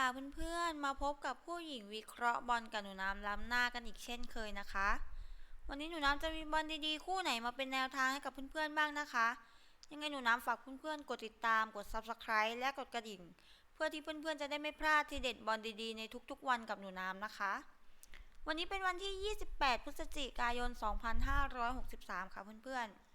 ค่ะเพื่อนๆ มาพบกับผู้หญิงวิเคราะห์บอลกับหนูน้ำล้ำหน้ากันอีกเช่นเคยนะคะ วันนี้หนูน้ำจะมีบอลดีๆ คู่ไหนมาเป็นแนวทางให้กับเพื่อนๆบ้างนะคะ ยังไงหนูน้ำฝากเพื่อนๆ กดติดตาม กด subscribe และกดกระดิ่ง เพื่อที่เพื่อนๆ จะได้ไม่พลาดทีเด็ดบอลดีๆ ในทุกๆ วันกับหนูน้ำนะคะ วันนี้เป็นวันที่ 28 พฤศจิกายน 2563 ค่ะเพื่อนๆ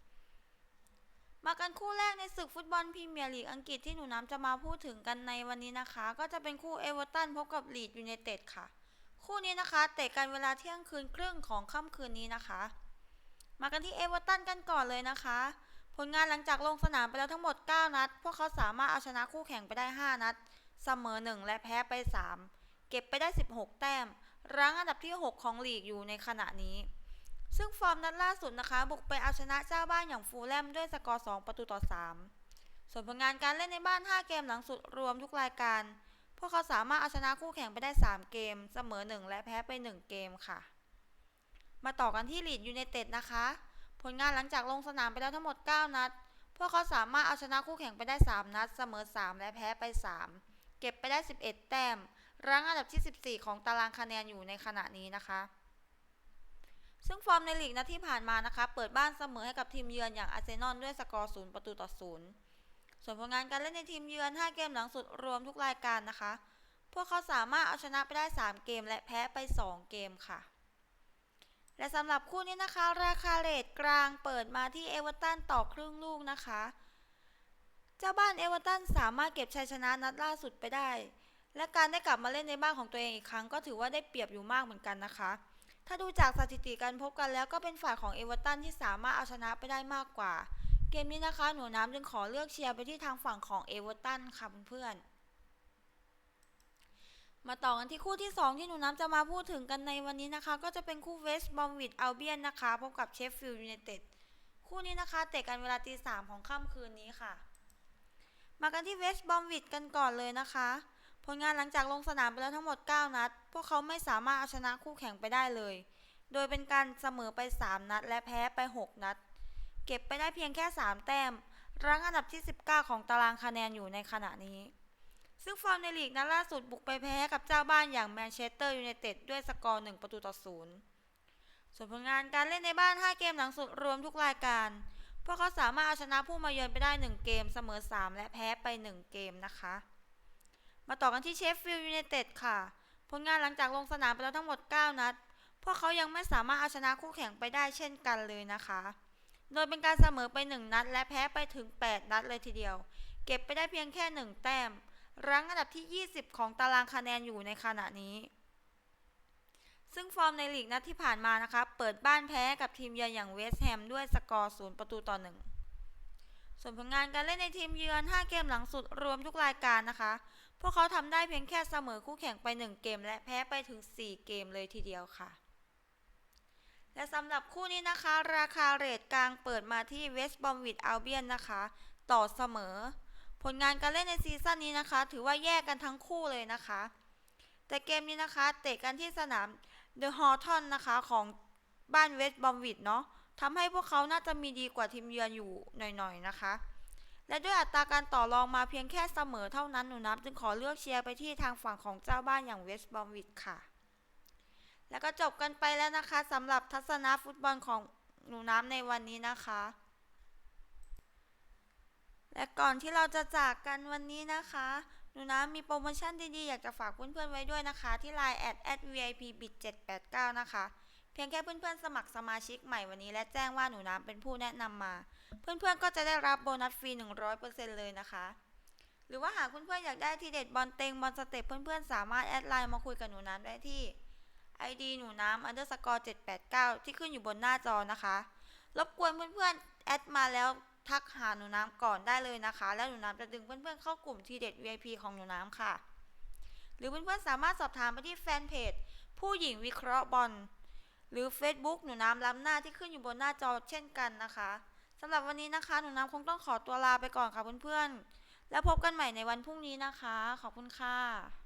มากันคู่แรกในศึกฟุตบอลพรีเมียร์ลีกอังกฤษที่หนูน้ำจะมาพูดถึงกันในวันนี้นะคะ ก็จะเป็นคู่เอเวอร์ตันพบกับลีดยูไนเต็ดค่ะ คู่นี้นะคะเตะกันเวลาเที่ยงคืนครึ่งของค่ำคืนนี้นะคะ มากันที่เอเวอร์ตันกันก่อนเลยนะคะ ผลงานหลังจากลงสนามไปแล้วทั้งหมด 9 นัด พวกเขาสามารถเอาชนะคู่แข่งไปได้ 5 นัด เสมอ 1 และแพ้ไป 3 เก็บไปได้ 16 แต้มรั้งอันดับที่ 6 ของลีกอยู่ในขณะนี้ ซึ่งฟอร์มนัดล่าสุดนะคะ บุกไปเอาชนะเจ้าบ้านอย่างฟูลแลมด้วยสกอร์ 2 ประตูต่อ 3 ส่วนผลงานการเล่นในบ้าน 5 เกมหลังสุดรวมทุกรายการ พวกเขาสามารถเอาชนะคู่แข่งไปได้ 3 เกม เสมอ 1 และแพ้ไป 1 เกมค่ะ มาต่อกันที่ลีดยูไนเต็ดนะคะ ผลงานหลังจากลงสนามไปแล้วทั้งหมด 9 นัด พวกเขาสามารถเอาชนะคู่แข่งไปได้ 3 นัด เสมอ 3 และแพ้ไป 3 เก็บไปได้ 11 แต้มรั้งอันดับที่ 14 ของตารางคะแนนอยู่ในขณะนี้นะคะ ซึ่งฟอร์มในลีกนัดที่ผ่านมานะคะเปิดบ้านเสมอให้กับทีมเยือนอย่างอาร์เซนอลด้วยสกอร์ 0 ประตูต่อ 0 ส่วนผลงานการเล่นในทีมเยือน 5 เกมหลังสุดรวมทุกรายการนะคะ พวกเขาสามารถเอาชนะไปได้ 3 เกมและแพ้ไป 2 เกมค่ะ และสำหรับคู่นี้นะคะ ราคาเรทกลางเปิดมาที่เอเวอร์ตันต่อครึ่งลูกนะคะ เจ้าบ้านเอเวอร์ตันสามารถเก็บชัยชนะนัดล่าสุดไปได้ และการได้กลับมาเล่นในบ้านของตัวเองอีกครั้ง ก็ถือว่าได้เปรียบอยู่มากเหมือนกันนะคะ ถ้าดูจากสถิติการพบกันแล้วก็เป็นฝ่ายของเอเวอร์ตันที่สามารถเอาชนะไปได้มากกว่า เกมนี้นะคะ หนูน้ำจึงขอเลือกเชียร์ไปที่ทางฝั่งของเอเวอร์ตันค่ะเพื่อนๆมาต่อกันที่คู่ที่ 2 ที่หนูน้ำจะมาพูดถึงกันในวันนี้นะคะ ก็จะเป็นคู่เวสต์บอมวิดอัลเบียนนะคะพบกับเชฟฟิลด์ยูไนเต็ดคู่นี้นะคะเตะกันเวลาตีสามของค่ำคืนนี้ค่ะ มากันที่เวสต์บอมวิดกันก่อนเลยนะคะ ผลงานหลังจากลงสนามไปแล้วทั้งหมด 9 นัด พวกเขาไม่สามารถเอาชนะคู่แข่งไปได้เลย โดยเป็นการเสมอไป 3 นัด และแพ้ไป 6 นัด เก็บไปได้เพียงแค่ 3 แต้ม รั้งอันดับที่ 19 ของตารางคะแนนอยู่ในขณะนี้ ซึ่งฟอร์มในลีกนัดล่าสุดบุกไปแพ้กับเจ้าบ้านอย่างแมนเชสเตอร์ยูไนเต็ดด้วยสกอร์ 1 ประตูต่อ 0 ส่วนผลงานการเล่นในบ้าน 5 เกมหลังสุดรวมทุกรายการ พวกเขาสามารถเอาชนะผู้มาเยือนไปได้ 1 เกม เสมอ 3 และแพ้ไป 1 เกมนะคะ มาต่อกันที่เชฟฟิลด์ยูไนเต็ดค่ะ ผลงานหลังจากลงสนามไปแล้วทั้งหมด 9 นัด พวกเขายังไม่สามารถเอาชนะคู่แข่งไปได้เช่นกันเลยนะคะ โดยเป็นการเสมอไป 1 นัด และแพ้ไปถึง 8 นัดเลยทีเดียว เก็บไปได้เพียงแค่ 1 แต้ม รั้งอันดับที่ 20 ของตารางคะแนนอยู่ในขณะนี้ ซึ่งฟอร์มในลีกนัดที่ผ่านมานะคะ เปิดบ้านแพ้กับทีมเยือนอย่างเวสต์แฮมด้วยสกอร์ 0 ประตูต่อ 1 ส่วนผลงานการเล่นในทีมเยือน 5 เกมหลังสุดรวมทุกรายการนะคะ พวกเขาทำได้เพียงแค่เสมอคู่แข่งไป 1 เกม และแพ้ไปถึง 4 เกมเลยทีเดียวค่ะ และสำหรับคู่นี้นะคะ ราคาเรทกลางเปิดมาที่เวสต์บอมวิดอัลเบียนนะคะ ต่อเสมอ ผลงานการเล่นในซีซั่นนี้นะคะ ถือว่าแยกกันทั้งคู่เลยนะคะ แต่เกมนี้นะคะเตะกันที่สนามเดอะฮอลทอนนะคะของบ้านเวสต์บอมวิดเนาะทำให้พวกเขาน่าจะมีดีกว่าทีมเยือนอยู่หน่อยๆนะคะ และด้วยอัตราการต่อรองมาเพียงแค่เสมอเท่านั้นหนูนับ จึงขอเลือกเชียร์ไปที่ทางฝั่งของเจ้าบ้านอย่างเวสต์บอมวิดค่ะ แล้วก็จบกันไปแล้วนะคะสำหรับทัศนะฟุตบอลของหนูน้ำในวันนี้นะคะ และก่อนที่เราจะจากกันวันนี้นะคะหนูน้ำมีโปรโมชั่นดีๆ อยากจะฝากเพื่อนๆไว้ด้วยนะคะ ที่ Line แอดแอด VIP bit 789 นะคะ เพียงแค่เพื่อนๆสมัครสมาชิกใหม่วันนี้และแจ้งว่าหนูน้ำเป็นผู้แนะนำมา เพื่อนๆก็จะได้รับโบนัสฟรี 100%เลยนะคะ หรือว่าหากเพื่อนๆอยากได้ทีเด็ดบอลเต็งบอลสเต็ปเพื่อนๆสามารถแอดไลน์มาคุยกับหนูน้ำได้ที่ ID หนูน้ำ underscore 789 ที่ขึ้นอยู่บนหน้าจอนะคะ รบกวนเพื่อนๆแอดมาแล้วทักหาหนูน้ำก่อนได้เลยนะคะ แล้วหนูน้ำจะดึงเพื่อนๆเข้ากลุ่มทีเด็ด VIP ของหนูน้ำค่ะ หรือเพื่อนๆสามารถสอบถามไปที่แฟนเพจผู้หญิงวิเคราะห์บอล หรือ Facebook หนูน้ำล้ำหน้าที่ขึ้นอยู่บนหน้าจอเช่นกันนะคะสำหรับวันนี้นะคะ หนูน้ำคงต้องขอตัวลาไปก่อนค่ะเพื่อนๆ แล้วพบกันใหม่ในวันพรุ่งนี้นะคะ ขอบคุณค่ะ